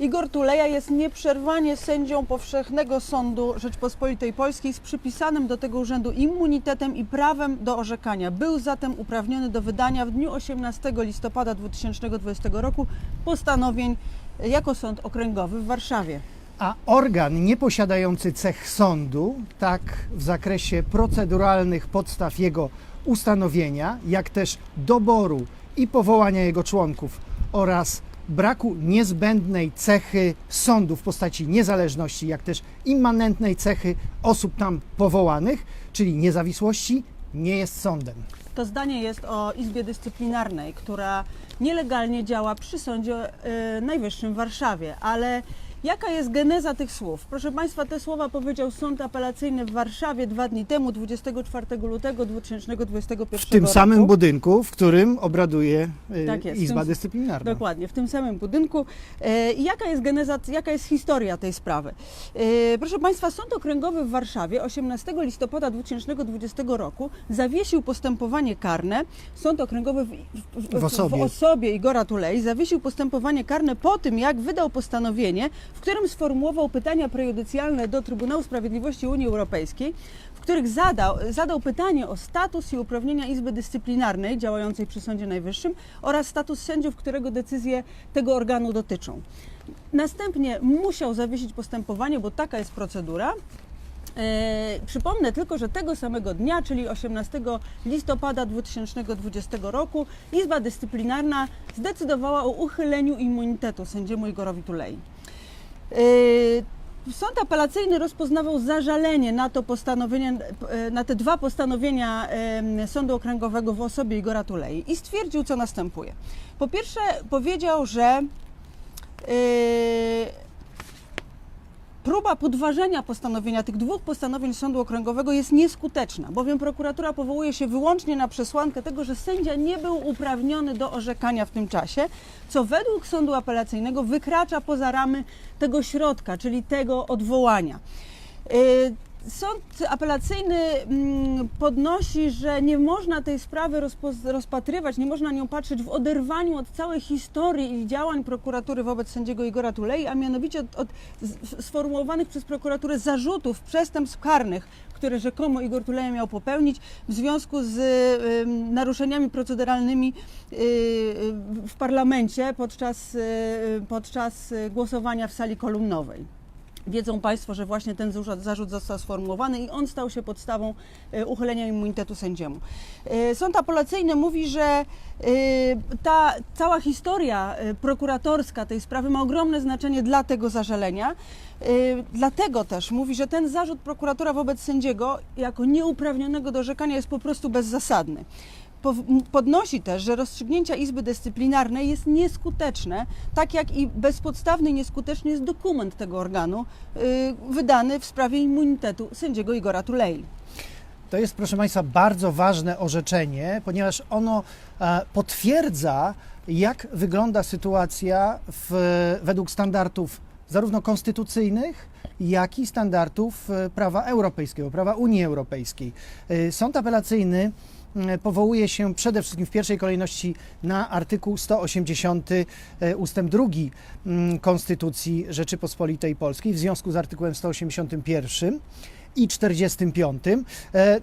Igor Tuleja jest nieprzerwanie sędzią Powszechnego Sądu Rzeczpospolitej Polskiej z przypisanym do tego urzędu immunitetem i prawem do orzekania. Był zatem uprawniony do wydania w dniu 18 listopada 2020 roku postanowień jako sąd okręgowy w Warszawie. A organ nieposiadający cech sądu, tak w zakresie proceduralnych podstaw jego ustanowienia, jak też doboru i powołania jego członków oraz braku niezbędnej cechy sądu w postaci niezależności, jak też immanentnej cechy osób tam powołanych, czyli niezawisłości, nie jest sądem. To zdanie jest o Izbie Dyscyplinarnej, która nielegalnie działa przy Sądzie y, Najwyższym w Warszawie. Ale jaka jest geneza tych słów? Proszę Państwa, te słowa powiedział Sąd Apelacyjny w Warszawie dwa dni temu, 24 lutego 2021 W tym roku. samym budynku, w którym obraduje y, Tak jest, w Izba tym- Dyscyplinarna. Dokładnie, w tym samym budynku. E, I jaka jest geneza, jaka jest historia tej sprawy? E, Proszę Państwa, Sąd Okręgowy w Warszawie 18 listopada 2020 roku zawiesił postępowanie karne. Sąd Okręgowy w, w, W osobie. w osobie Igora Tulei zawiesił postępowanie karne po tym, jak wydał postanowienie, w którym sformułował pytania prejudycjalne do Trybunału Sprawiedliwości Unii Europejskiej, w których zadał, zadał pytanie o status i uprawnienia Izby Dyscyplinarnej działającej przy Sądzie Najwyższym oraz status sędziów, którego decyzje tego organu dotyczą. Następnie musiał zawiesić postępowanie, bo taka jest procedura. E, przypomnę tylko, że tego samego dnia, czyli 18 listopada 2020 roku, Izba Dyscyplinarna zdecydowała o uchyleniu immunitetu sędziemu Igorowi Tulei. E, Sąd apelacyjny rozpoznawał zażalenie na to postanowienie, e, na te dwa postanowienia em, Sądu Okręgowego w osobie Igora Tulei i stwierdził, co następuje. Po pierwsze, powiedział, że próba podważenia postanowienia tych dwóch postanowień Sądu Okręgowego jest nieskuteczna, bowiem prokuratura powołuje się wyłącznie na przesłankę tego, że sędzia nie był uprawniony do orzekania w tym czasie, co według sądu apelacyjnego wykracza poza ramy tego środka, czyli tego odwołania. Sąd apelacyjny mm, podnosi, że nie można tej sprawy rozpatrywać, nie można nią patrzeć w oderwaniu od całej historii i działań prokuratury wobec sędziego Igora Tulei, a mianowicie od, od sformułowanych przez prokuraturę zarzutów przestępstw karnych, które rzekomo Igor Tuleja miał popełnić w związku z naruszeniami proceduralnymi y, y, w parlamencie podczas, y, podczas głosowania w sali kolumnowej. Wiedzą Państwo, że właśnie ten zarzut, został sformułowany i on stał się podstawą e, uchylenia immunitetu sędziemu. E, Sąd apelacyjny mówi, że e, ta cała historia prokuratorska tej sprawy ma ogromne znaczenie dla tego zażalenia. Dlatego też mówi, że ten zarzut prokuratora wobec sędziego jako nieuprawnionego do orzekania jest po prostu bezzasadny. Podnosi też, że rozstrzygnięcia Izby Dyscyplinarnej jest nieskuteczne, tak jak i bezpodstawny nieskuteczny jest dokument tego organu y, wydany w sprawie immunitetu sędziego Igora Tulei. To jest, proszę Państwa, bardzo ważne orzeczenie, ponieważ ono e, potwierdza, jak wygląda sytuacja w, według standardów zarówno konstytucyjnych, jak i standardów e, prawa europejskiego, prawa Unii Europejskiej. E, Sąd apelacyjny powołuje się przede wszystkim w pierwszej kolejności na artykuł 180 e, ustęp 2 m, Konstytucji Rzeczypospolitej Polskiej w związku z artykułem 181 i 45, e,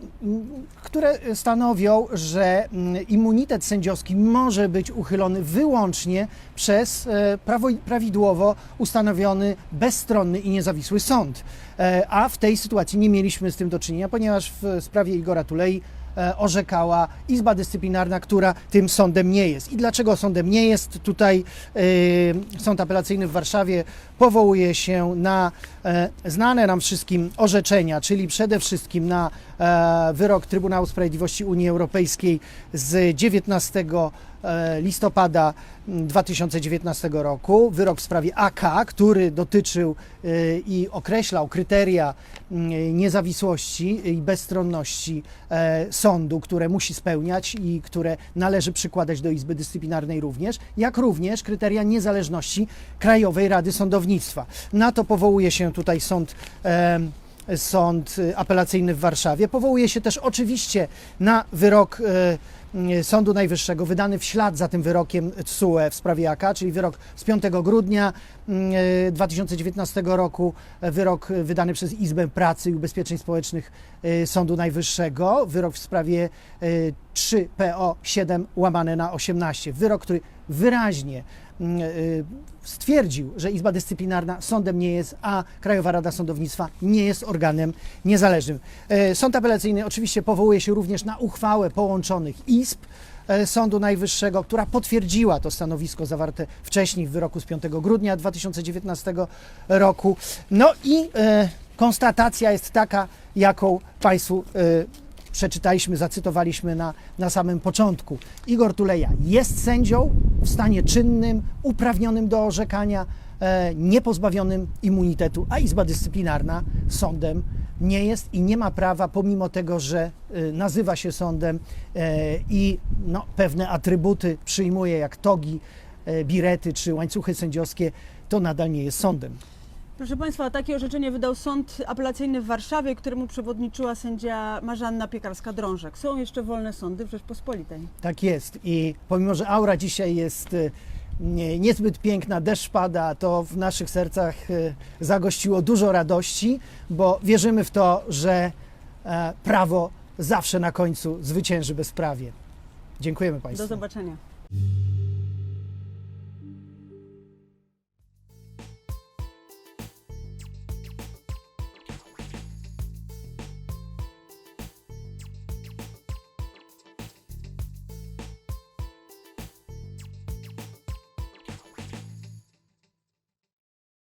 które stanowią, że mm, immunitet sędziowski może być uchylony wyłącznie przez e, prawo, prawidłowo ustanowiony, bezstronny i niezawisły sąd. E, A w tej sytuacji nie mieliśmy z tym do czynienia, ponieważ w sprawie Igora Tulei e, orzekała Izba Dyscyplinarna, która tym sądem nie jest. I dlaczego sądem nie jest? Tutaj e, Sąd Apelacyjny w Warszawie powołuje się na e, znane nam wszystkim orzeczenia, czyli przede wszystkim na e, wyrok Trybunału Sprawiedliwości Unii Europejskiej z 19 e, listopada mm, 2019 roku, wyrok w sprawie AK, który dotyczył e, i określał kryteria mm, niezawisłości i bezstronności e, sądu, które musi spełniać i które należy przykładać do Izby Dyscyplinarnej również, jak również kryteria niezależności Krajowej Rady Sądownictwa. Na to powołuje się tutaj sąd. Sąd y, apelacyjny w Warszawie. Powołuje się też oczywiście na wyrok e, mm, Sądu Najwyższego, wydany w ślad za tym wyrokiem TSUE w sprawie AK, czyli wyrok z 5 grudnia mm, e, 2019 roku, wyrok wydany przez Izbę Pracy i Ubezpieczeń Społecznych Sądu Najwyższego, wyrok w sprawie e, 3 PO 7 łamane na 18. Wyrok, który wyraźnie stwierdził, że Izba Dyscyplinarna sądem nie jest, a Krajowa Rada Sądownictwa nie jest organem niezależnym. E, Sąd apelacyjny oczywiście powołuje się również na uchwałę połączonych izb e, Sądu Najwyższego, która potwierdziła to stanowisko zawarte wcześniej w wyroku z 5 grudnia 2019 roku. No i e, konstatacja jest taka, jaką Państwu e, przeczytaliśmy, zacytowaliśmy na, na samym początku. Igor Tuleja jest sędzią w stanie czynnym, uprawnionym do orzekania, e, niepozbawionym immunitetu, a Izba Dyscyplinarna sądem nie jest i nie ma prawa, pomimo tego, że e, nazywa się sądem e, i no, pewne atrybuty przyjmuje, jak togi, birety czy łańcuchy sędziowskie, to nadal nie jest sądem. Proszę Państwa, takie orzeczenie wydał Sąd Apelacyjny w Warszawie, któremu przewodniczyła sędzia Marzanna Piekarska-Drążek. Są jeszcze wolne sądy w Rzeczpospolitej. Tak jest. I pomimo, że aura dzisiaj jest nie, niezbyt piękna, deszcz pada, to w naszych sercach e, zagościło dużo radości, bo wierzymy w to, że e, prawo zawsze na końcu zwycięży bezprawie. Dziękujemy Państwu. Do zobaczenia.